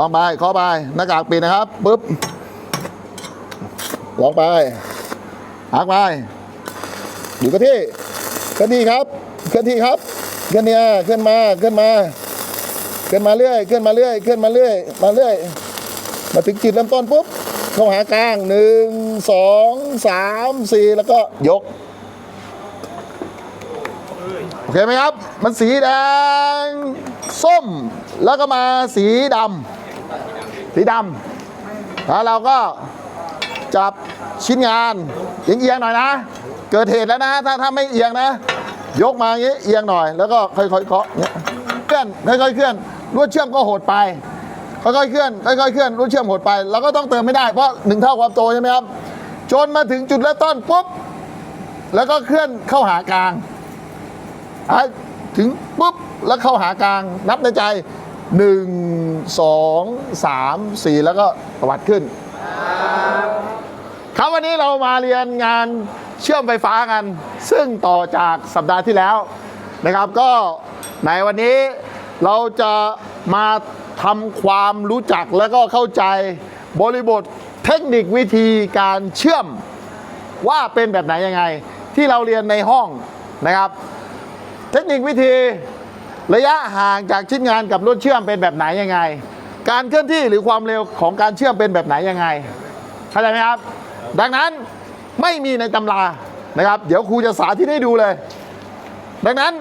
ลองไปเคาไปหน้ากากปิดนะครับปุ๊บลองไปหักไปอยู่กับที่เคลื่อนที่ครับเคลื่อนที่ครับเคลื่อนเนี่ยเคลื่อนมาเคลื่อนมาเคลื่อนมาเรื่อยเคลื่อนมาเรื่อยเคลื่อนมาเรื่อยมาเรื่อย มาถึงจุดเริ่มต้นปุ๊บเข้าหากลางหนึ่งสองสามสี่แล้วก็ยกโอเคไหมครับ มันสีแดง ส้มแล้วก็มาสีดำ สีดำแล้วเราก็จับชิ้นงานเอียงๆหน่อยนะ เกิดเหตุแล้วนะ ถ้าถ้าไม่เอียงนะ ยกมาอย่างนี้เอียงหน่อย แล้วก็ค่อยๆเคาะเนี่ยเคลื่อนค่อยๆเคลื่อนลวดเชื่อมก็โหดไปค่อยๆเคลื่อนค่อยๆเคลื่อนลวดเชื่อมโหดไปเราก็ต้องเติมไม่ได้เพราะหนึ่งเท่าความโตใช่ไหมครับจนมาถึงจุดเริ่มต้นปุ๊บแล้วก็เคลื่อนเข้าหากลางถึงปุ๊บแล้วเข้าหากลางนับในใจ หนึ่งสองสามสี่แล้วก็ตวัดขึ้น ครับวันนี้เรามาเรียนงานเชื่อมไฟฟ้ากัน ซึ่งต่อจากสัปดาห์ที่แล้วนะครับก็ในวันนี้เราจะมาทำความรู้จักแล้วก็เข้าใจบริบทเทคนิควิธีการเชื่อมว่าเป็นแบบไหนยังไง ที่เราเรียนในห้องนะครับ เทคนิควิธี ระยะห่างจากชิ้นงานกับลวดเชื่อมเป็นแบบไหนยังไง การเคลื่อนที่หรือความเร็วของการเชื่อมเป็นแบบไหนยังไงเข้าใจไหมครับ ดังนั้นไม่มีในตำรานะครับ เดี๋ยวครูจะสาธิตให้ดูเลย ดังนั้น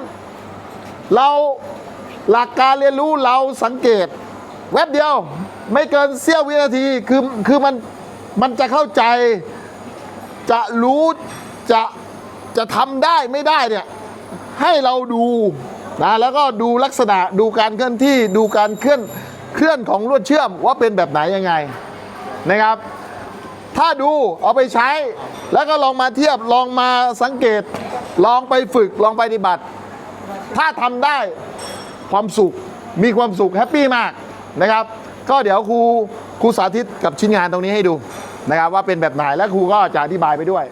เราหลักการเรียนรู้เราสังเกตแวบเดียวไม่เกินเสี้ยววินาทีคือคือมันมันจะเข้าใจจะรู้จะจะทำได้ไม่ได้เนี่ยให้เราดู นะแล้วก็ดูลักษณะดูการเคลื่อนที่ดูการเคลื่อนเคลื่อนของลวดเชื่อมว่าเป็นแบบไหนยังไงนะครับ ถ้าดูเอาไปใช้แล้วก็ลองมาเทียบลองมาสังเกต ลองไปฝึกลองไปปฏิบัติ ถ้าทำได้ความสุขมีความสุขแฮปปี้มากนะครับ ก็เดี๋ยวครูครูสาธิตกับชิ้นงานตรงนี้ให้ดูนะครับว่าเป็นแบบไหนและครูก็จะอธิบายไปด้วย